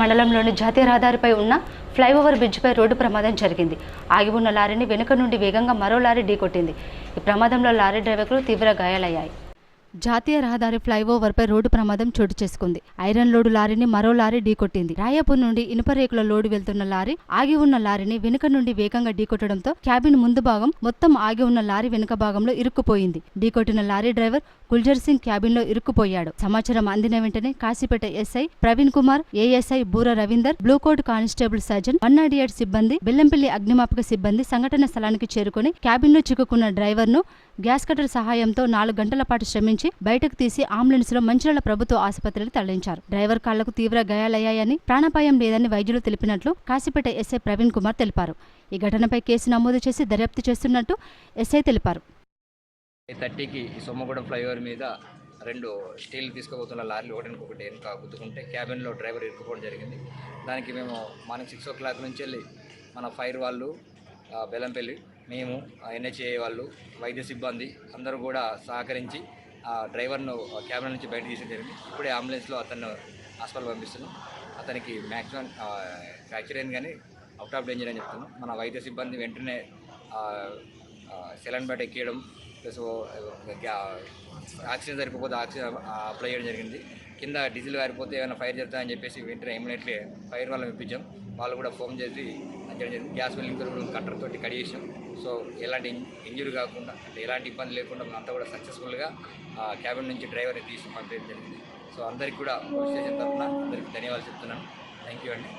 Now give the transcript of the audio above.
మండలంలోని జాతీయ రహదారిపై ఉన్న ఫ్లైఓవర్ బ్రిడ్జిపై రోడ్డు ప్రమాదం జరిగింది. ఆగి ఉన్న లారీని వెనుక నుండి వేగంగా మరో లారీ ఢీకొట్టింది. ఈ ప్రమాదంలో లారీ డ్రైవర్కు తీవ్ర గాయాలయ్యాయి. జాతీయ రహదారి ఫ్లైఓవర్పై రోడ్డు ప్రమాదం చోటు చేసుకుంది. ఐరన్ లోడు లారీని మరో లారీ ఢీకొట్టింది. రాయపూర్ నుండి ఇనుప రేకుల లోడు వెళ్తున్న లారీ ఆగి ఉన్న లారీని వెనుక నుండి వేగంగా ఢీకొట్టడంతో క్యాబిన్ ముందు భాగం మొత్తం ఆగి ఉన్న లారీ వెనుక భాగంలో ఇరుక్కుపోయింది. ఢీకొట్టిన లారీ డ్రైవర్ కుల్జర్ సింగ్ క్యాబిన్లో ఇరుక్కుపోయాడు. సమాచారం అందిన వెంటనే Kasipet SI Praveen Kumar ASI Boora Ravinder blue coat constable surgeon one not eight సిబ్బంది బెల్లంపల్లి అగ్నిమాపక సిబ్బంది సంఘటన స్థలానికి చేరుకుని క్యాబిన్లో చిక్కుకున్న డ్రైవర్ను గ్యాస్ కటర్ సహాయంతో నాలుగు గంటల పాటు శ్రమించి బయటకు తీసి అంబులెన్స్లో మంచిర్యాల ప్రభుత్వ ఆసుపత్రికి తరలించారు. డ్రైవర్ కాళ్ళకు తీవ్ర గాయాలయ్యాయని ప్రాణాపాయం లేదని వైద్యులు తెలిపినట్లు కాశీపేట ఎస్ఐ ప్రవీణ్ కుమార్ తెలిపారు. ఈ ఘటనపై కేసు నమోదు చేసి దర్యాప్తు చేస్తున్నట్టు ఎస్ఐ తెలిపారు. థర్టీకి సొమ్మగూడెం ఫ్లైఓవర్ మీద రెండు స్టీల్ తీసుకుపోతున్న లారీలు ఒకటికొకటి వెనుక గుద్దుకుంటే క్యాబిన్లో డ్రైవర్ ఇరుక్కుపోవడం జరిగింది. దానికి మేము మార్నింగ్ సిక్స్ ఓ క్లాక్ నుంచి వెళ్ళి మన ఫైర్ వాళ్ళు బెలంపల్లి మేము ఎన్హెచ్ఏ వాళ్ళు వైద్య సిబ్బంది అందరూ కూడా సహకరించి ఆ డ్రైవర్ను క్యాబిన్ నుంచి బయట తీసి జరిగింది. ఇప్పుడే అంబులెన్స్లో అతను హాస్పిటల్ పంపిస్తున్నాం. అతనికి మ్యాక్సిమం ఫ్రాక్చర్ అయింది కానీ అవుట్ ఆఫ్ డేంజర్ అని చెప్తున్నాం. మన వైద్య సిబ్బంది వెంటనే సెలన్ బయట ఎక్కియడం ప్లస్ ఆక్సిజన్ సరిపోతే ఆక్సిజన్ అప్లై చేయడం జరిగింది. కింద డీజిల్ కారిపోతే ఏమైనా ఫైర్ జరుగుతుందని చెప్పేసి వెంటనే ఇమ్మీడియట్లీ ఫైర్ వాళ్ళని ఇప్పించాం వాళ్ళు కూడా ఫోన్ చేసి గ్యాస్ వెల్లింగ్ కూడా కట్టర్ తోటి కడిగేసాం సో ఎలాంటి ఇంజురీ కాకుండా అంటే ఎలాంటి ఇబ్బంది లేకుండా మనం అంతా కూడా సక్సెస్ఫుల్గా క్యాబిన్ నుంచి డ్రైవర్ని తీసుకు పంపించడం జరిగింది. సో అందరికీ కూడా పోలీస్ స్టేషన్ తరఫున అందరికీ ధన్యవాదాలు చెప్తున్నాను. థ్యాంక్ యూ అండి.